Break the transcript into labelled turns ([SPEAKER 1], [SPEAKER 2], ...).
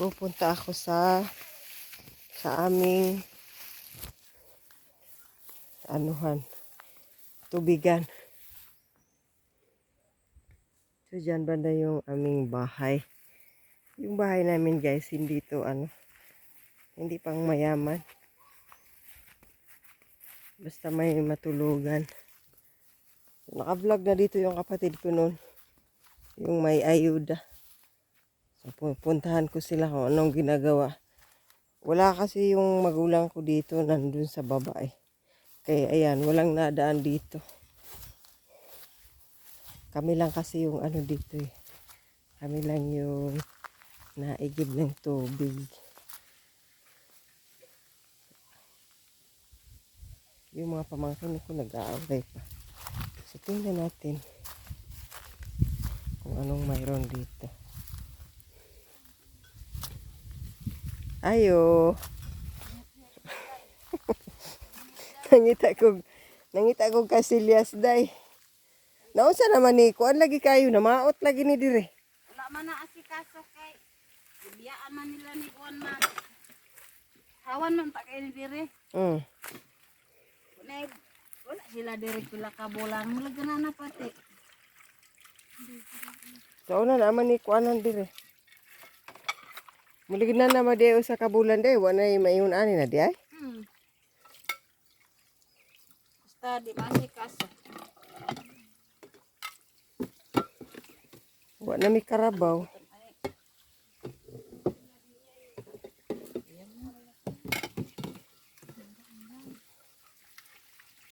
[SPEAKER 1] pupunta ako sa sa aming anuhan tubigan. So dyan banda yung aming bahay? Yung bahay namin guys hindi to ano hindi pang mayaman. Basta may matulugan. Naka-vlog na dito yung kapatid ko noon yung may ayuda so pupuntahan ko sila kung anong ginagawa. Wala kasi yung magulang ko dito nandun sa baba eh. Kaya ayan walang nadaan dito. Kami lang kasi yung ano dito eh. Kami lang yung naigib ng tubig. Yung mga pamangkin ko nag-aaway pa. So tingnan natin kung anong mayroon dito ayo nangita ko nangita ko kasilyas day naunsa naman ni kuan lagi kayo na maot lagi ni dire
[SPEAKER 2] Wala man na asikaso kay biyaan man nila ni Juan man. Hawan man ta kay dire.
[SPEAKER 1] mm.
[SPEAKER 2] Wala wala sila dire pila ka bulan. Mula na pati.
[SPEAKER 1] so una naman ni kuanan dire Mulig na naman di sa kabulan day wala na mayun ani na di ay
[SPEAKER 2] Hmm. Basta di masikaso.
[SPEAKER 1] wala na mi karabaw